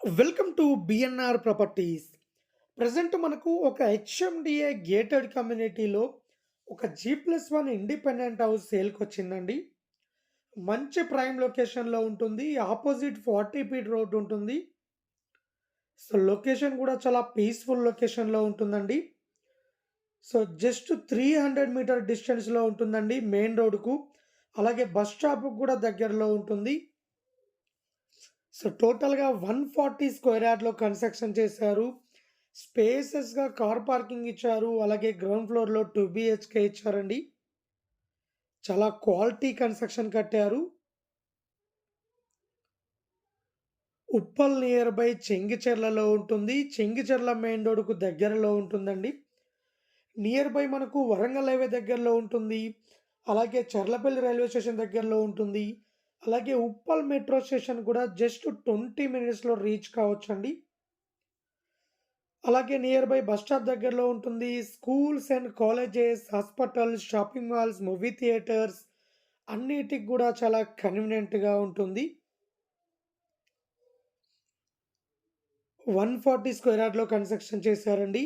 Welcome to BNR properties present మనకు ఒక HMDA gated కమ్యూనిటీలో ఒక G plus one independent house సేల్కి వచ్చిందండి మంచి ప్రైమ్ లొకేషన్లో ఉంటుంది. ఆపోజిట్ ఫార్టీ ఫీట్ రోడ్ ఉంటుంది. సో లొకేషన్ కూడా చాలా పీస్ఫుల్ లొకేషన్లో ఉంటుందండి. So just three hundred metre డిస్టెన్స్లో ఉంటుందండి మెయిన్ రోడ్కు అలాగే బస్ స్టాప్కు కూడా దగ్గరలో ఉంటుంది. సో టోటల్‌గా 140 స్క్వేర్ యార్డ్‌లో కన్‌స్ట్రక్షన్ చేశారు. స్పేసెస్‌గా కార్ పార్కింగ్ ఇచ్చారు. అలాగే గ్రౌండ్ ఫ్లోర్‌లో టూ బీహెచ్‌కే ఇచ్చారండి. చాలా క్వాలిటీ కన్‌స్ట్రక్షన్ కట్టారు. ఉప్పల్ నియర్ బై చెంగిచెర్లలో ఉంటుంది. చెంగిచెర్ల మెయిన్ రోడ్‌కు దగ్గరలో ఉంటుందండి. నియర్ బై మనకు వరంగల్ హైవే దగ్గరలో ఉంటుంది. అలాగే చర్లపల్లి రైల్వే స్టేషన్ దగ్గరలో ఉంటుంది. అలాగే ఉప్పల్ మెట్రో స్టేషన్ కూడా జస్ట్ 20 మినిట్స్‌లో రీచ్ కావచ్చండి. అలాగే నియర్ బై బస్ స్టాప్ దగ్గరలో ఉంటుంది. Schools and colleges, hospitals, shopping malls, movie theatres అన్నిటికి కూడా చాలా కన్వీనియంట్‌గా ఉంటుంది. 140 స్క్వేర్ యార్డ్‌లో కన్‌స్ట్రక్షన్ చేశారండి.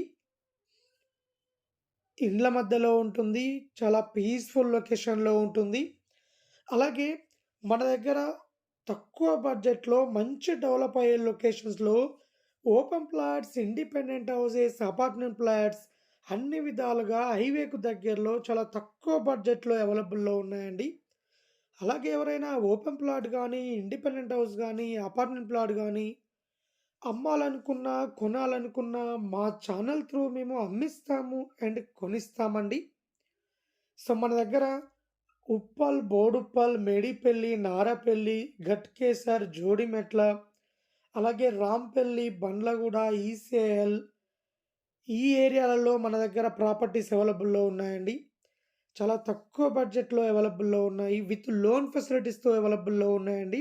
ఇండ్ల మధ్యలో ఉంటుంది. చాలా పీస్‌ఫుల్ లొకేషన్‌లో ఉంటుంది. అలాగే మన దగ్గర తక్కువ బడ్జెట్‌లో మంచి డెవలప్ అయ్యే లొకేషన్స్‌లో open plots, independent houses, apartment flats అన్ని విధాలుగా హైవేకు దగ్గరలో చాలా తక్కువ బడ్జెట్‌లో అవైలబుల్‌లో ఉన్నాయండి. అలాగే ఎవరైనా ఓపెన్ ప్లాట్ కానీ ఇండిపెండెంట్ హౌస్ కానీ అపార్ట్మెంట్ ప్లాట్ కానీ అమ్మాలనుకున్నా, కొనాలనుకున్నా మా ఛానల్ త్రూ మేము అమ్మిస్తాము అండ్ కొనిస్తామండి. సో, మన దగ్గర ఉప్పల్, బోడుప్పల్, మేడిపల్లి, నారపల్లి, ఘట్కేసర్, జోడిమెట్ల, అలాగే రాంపల్లి, బండ్లగూడ, ఈసీఎల్ ఈ ఏరియాలలో మన దగ్గర ప్రాపర్టీస్ అవైలబుల్‌లో ఉన్నాయండి. చాలా తక్కువ బడ్జెట్‌లో అవైలబుల్‌లో ఉన్నాయి. విత్ లోన్ ఫెసిలిటీస్‌తో అవైలబుల్‌లో ఉన్నాయండి.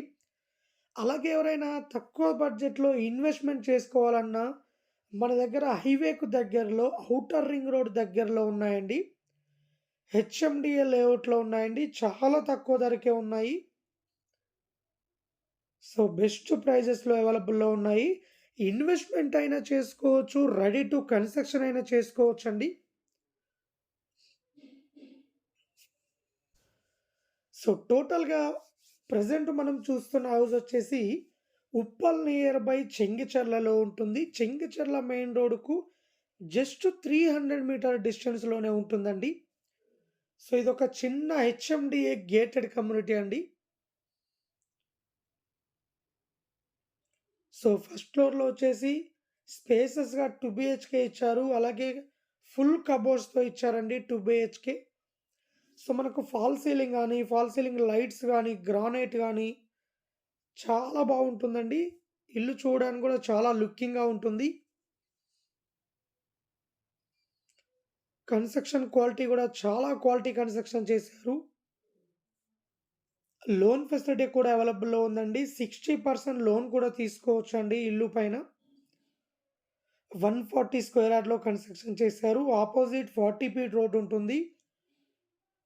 అలాగే ఎవరైనా తక్కువ బడ్జెట్‌లో ఇన్వెస్ట్‌మెంట్ చేసుకోవాలన్నా మన దగ్గర హైవేకు దగ్గరలో అవుటర్ రింగ్ రోడ్ దగ్గరలో ఉన్నాయండి. హెచ్ఎండిఏ లేఅవుట్‌లో ఉన్నాయండి. చాలా తక్కువ ధరకే ఉన్నాయి. సో, బెస్ట్ ప్రైజెస్‌లో అవైలబుల్‌లో ఉన్నాయి. ఇన్వెస్ట్‌మెంట్ అయినా చేసుకోవచ్చు. రెడీ టు కన్‌స్ట్రక్షన్ అయినా చేసుకోవచ్చు అండి సో, టోటల్‌గా ప్రజెంట్ మనం చూస్తున్న హౌస్ వచ్చేసి ఉప్పల్ నియర్ బై చెంగిచెర్లలో ఉంటుంది. చెంగిచెర్ల మెయిన్ రోడ్‌కు జస్ట్ 300 మీటర్ డిస్టెన్స్‌లోనే ఉంటుందండి. సో, ఇది ఒక చిన్న హెచ్ఎండిఏ గేటెడ్ కమ్యూనిటీ అండి. సో, ఫస్ట్ ఫ్లోర్‌లో వచ్చేసి స్పేసెస్‌గా టూ బీహెచ్‌కే ఇచ్చారు. అలాగే ఫుల్ కబోర్డ్స్‌తో ఇచ్చారండి టూ బీహెచ్‌కే. సో, మనకు ఫాల్ సీలింగ్ కానీ ఫాల్ సీలింగ్ లైట్స్ కానీ గ్రానైట్ కానీ చాలా బాగుంటుందండి ఇల్లు చూడడానికి కూడా చాలా లుక్కింగ్గా ఉంటుంది. కన్‌స్ట్రక్షన్ క్వాలిటీ కూడా చాలా క్వాలిటీ కన్‌స్ట్రక్షన్ చేశారు. లోన్ ఫెసిలిటీ కూడా అవైలబుల్‌లో ఉందండి. 60% లోన్ కూడా తీసుకోవచ్చండి ఇల్లు పైన. 140 స్క్వేర్ యార్డ్‌లో కన్‌స్ట్రక్షన్ చేశారు. ఆపోజిట్ 40 ఫీట్ రోడ్ ఉంటుంది.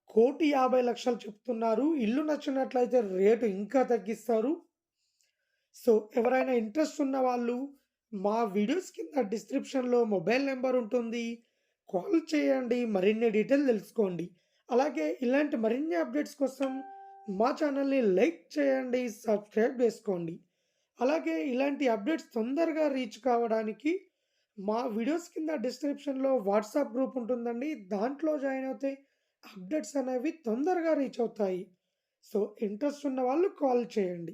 కోటి యాభై లక్షలు చెప్తున్నారు. ఇల్లు నచ్చినట్లయితే రేటు ఇంకా తగ్గిస్తారు. సో, ఎవరైనా ఇంట్రెస్ట్ ఉన్న వాళ్ళు మా వీడియోస్ కింద డిస్క్రిప్షన్‌లో మొబైల్ నెంబర్ ఉంటుంది. కాల్ చేయండి. మరిన్ని డీటెయిల్ తెలుసుకోండి. అలాగే ఇలాంటి మరిన్ని అప్డేట్స్ కోసం మా ఛానల్‌ని లైక్ చేయండి. సబ్స్క్రైబ్ చేసుకోండి. అలాగే ఇలాంటి అప్డేట్స్ తొందరగా రీచ్ కావడానికి మా వీడియోస్ కింద డిస్క్రిప్షన్‌లో వాట్సాప్ గ్రూప్ ఉంటుందండి. దాంట్లో జాయిన్ అవుతే అప్డేట్స్ అనేవి తొందరగా రీచ్ అవుతాయి. సో, ఇంట్రెస్ట్ ఉన్న వాళ్ళు కాల్ చేయండి.